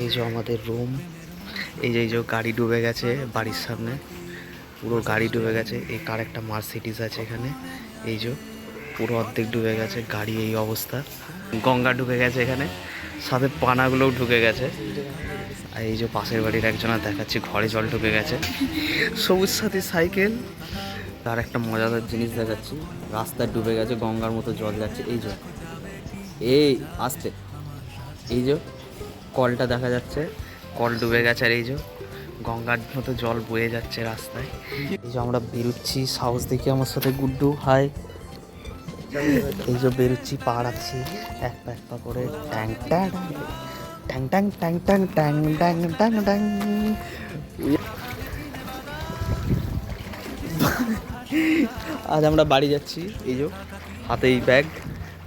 এই যে আমাদের রুম এই যে এই যে গাড়ি ডুবে গেছে বাড়ির সামনে, পুরো গাড়ি ডুবে গেছে, এই কার একটা মার্সিডিস আছে এখানে, এই যে পুরো অর্ধেক ডুবে গেছে, গাড়ি এই অবস্থা, গঙ্গা ঢুকে গেছে এখানে, সাথে পানাগুলোও ঢুকে গেছে, আর এই যে পাশের বাড়ির একজনের দেখাচ্ছি, ঘরে জল ঢুকে গেছে, সবুজ সাথী সাইকেল তার একটা মজাদার জিনিস দেখাচ্ছি, রাস্তায় ডুবে গেছে, গঙ্গার মতো জল যাচ্ছে, এই যে, এই আসতে এই যে কলটা দেখা যাচ্ছে। কল ডুবে গেছে আর এই যে গঙ্গার মতো জল বয়ে যাচ্ছে রাস্তায়। এই যে আমরা বেরোচ্ছি সাহস দেখে আমার সাথে গুড্ডু, হাই। এই যে বেরোচ্ছি পাড়াচ্ছি এক পা এক পা করে ট্যাং ট্যাং ট্যাং ট্যাং ট্যাং ট্যাং ট্যাং ট্যাং ট্যাং ট্যাং। আজ আমরা বাড়ি যাচ্ছি, এই যে হাতে এই ব্যাগ,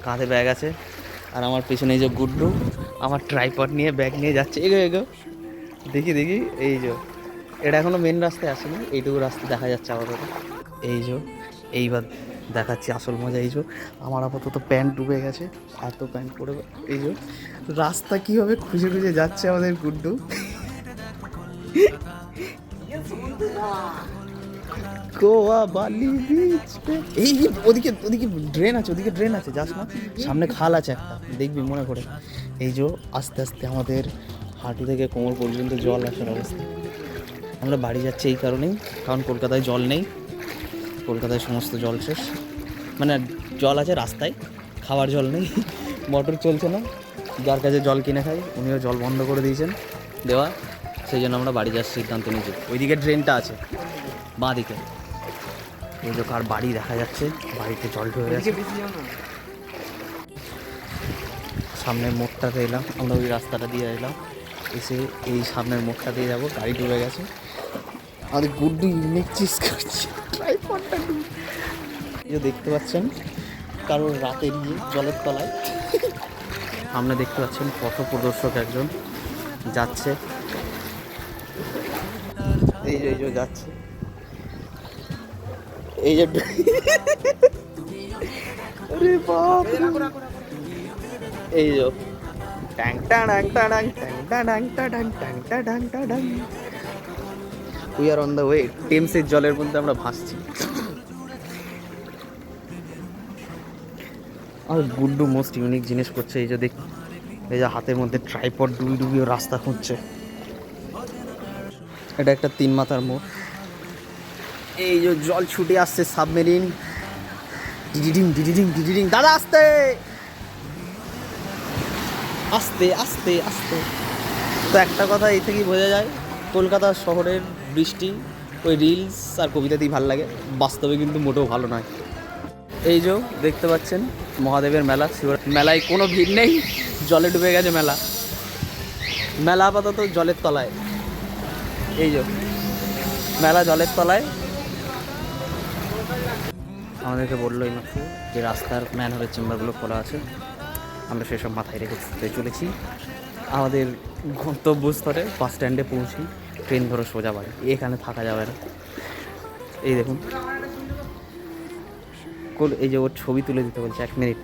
কাঁধে ব্যাগ আছে। আর আমার পেছনে এই যে গুড্ডু। আমার ট্রাইপড নিয়ে ব্যাগ নিয়ে যাচ্ছে। এগো এগো। দেখি দেখি। এই যে। এটা এখনও মেন রাস্তায় আসেনি। এইটুকু রাস্তা দেখা যাচ্ছে আপাতত। এই যে, এইবার দেখাচ্ছি আসল মজা। এই যে, আমার আপাতত প্যান্ট ডুবে গেছে। এত প্যান্ট পরে এই যে রাস্তা কীভাবে খুঁজে খুঁজে যাচ্ছে আমাদের গুড্ডু? গোয়া, বালি বিচ এই যে ওদিকে ওদিকে ড্রেন আছে, ওদিকে ড্রেন আছে, যাস না। সামনে খাল আছে একটা, দেখবি মনে করে এই যে আস্তে আস্তে আমাদের হাঁটু থেকে কোমর পর্যন্ত জল আসার অবস্থা। আমরা বাড়ি যাচ্ছি এই কারণেই, কারণ কলকাতায় জল নেই। কলকাতায় সমস্ত জল শেষ। মানে জল আছে রাস্তায়, খাওয়ার জল নেই, মোটর চলছে না। যার কাছে জল কিনে খাই, উনিও জল বন্ধ করে দিয়েছেন দেওয়া। সেই জন্য আমরা বাড়ি যাওয়ার সিদ্ধান্ত নিয়েছি। ওইদিকে ড্রেনটা আছে। বাঁ দিকে এই যে কার বাড়ি দেখা যাচ্ছে বাড়িতে জল ঢুকে গেছে। সামনের মোড়টাতে এলাম আমরা ওই রাস্তাটা দিয়ে এলাম। এসে এই সামনের মোড়টা দিয়ে যাব গাড়ি ডুবে গেছে। আর গুড্ডু চিজ করছে। ট্রাইপডটা ডুবে দেখতে পাচ্ছেন কারোর রাতে নিয়ে জলের তলায়। সামনে দেখতে পাচ্ছেন পথ প্রদর্শক একজন যাচ্ছে। এই যে এই যে যাচ্ছে। এই যে আরে বাপ এই যে ট্যাং টাডাং টাডাং ট্যাং টাডাং টাডাং ট্যাং টাডাং টাডাং we are on the way টেমসের জলের মধ্যে আমরা ভাসছি আর গুড্ডু মোস্ট ইউনিক জিনিস করছে এই যে দেখ এই যে হাতের মধ্যে ট্রাইপড ডুবি ডুবিও রাস্তা খুঁজছে এটা একটা তিন মাথার মোড় এই যে জল ছুটে আসছে সাবমেরিন। ডিডিডিং ডিডিডিং ডিডিডিং। দাদা, আসতে! আস্তে আস্তে আস্তে। তো একটা কথা এই থেকেই বোঝা যায়, কলকাতা শহরের বৃষ্টি, ওই রিলস আর কবিতাতেই ভালো লাগে। বাস্তবে কিন্তু মোটেও ভালো নয়। এই যে দেখতে পাচ্ছেন, মহাদেবের মেলা মেলায় কোনো ভিড় নেই, জলে ডুবে গেছে মেলা। মেলা আপাতত জলের তলায়। এই যে, মেলা জলের তলায়। আমাদেরকে বলল এই মাত্র যে রাস্তার ম্যানহোলের চেম্বারগুলো খোলা আছে, আমরা সেসব মাথায় রেখে চলেছি। আমাদের গন্তব্যস্থলে বাস স্ট্যান্ডে পৌঁছি ট্রেন ধরে সোজা বাড়ি। এখানে থাকা যাবে না। এই দেখুন। এই যে ওর ছবি তুলে দিতে বলছে, এক মিনিট।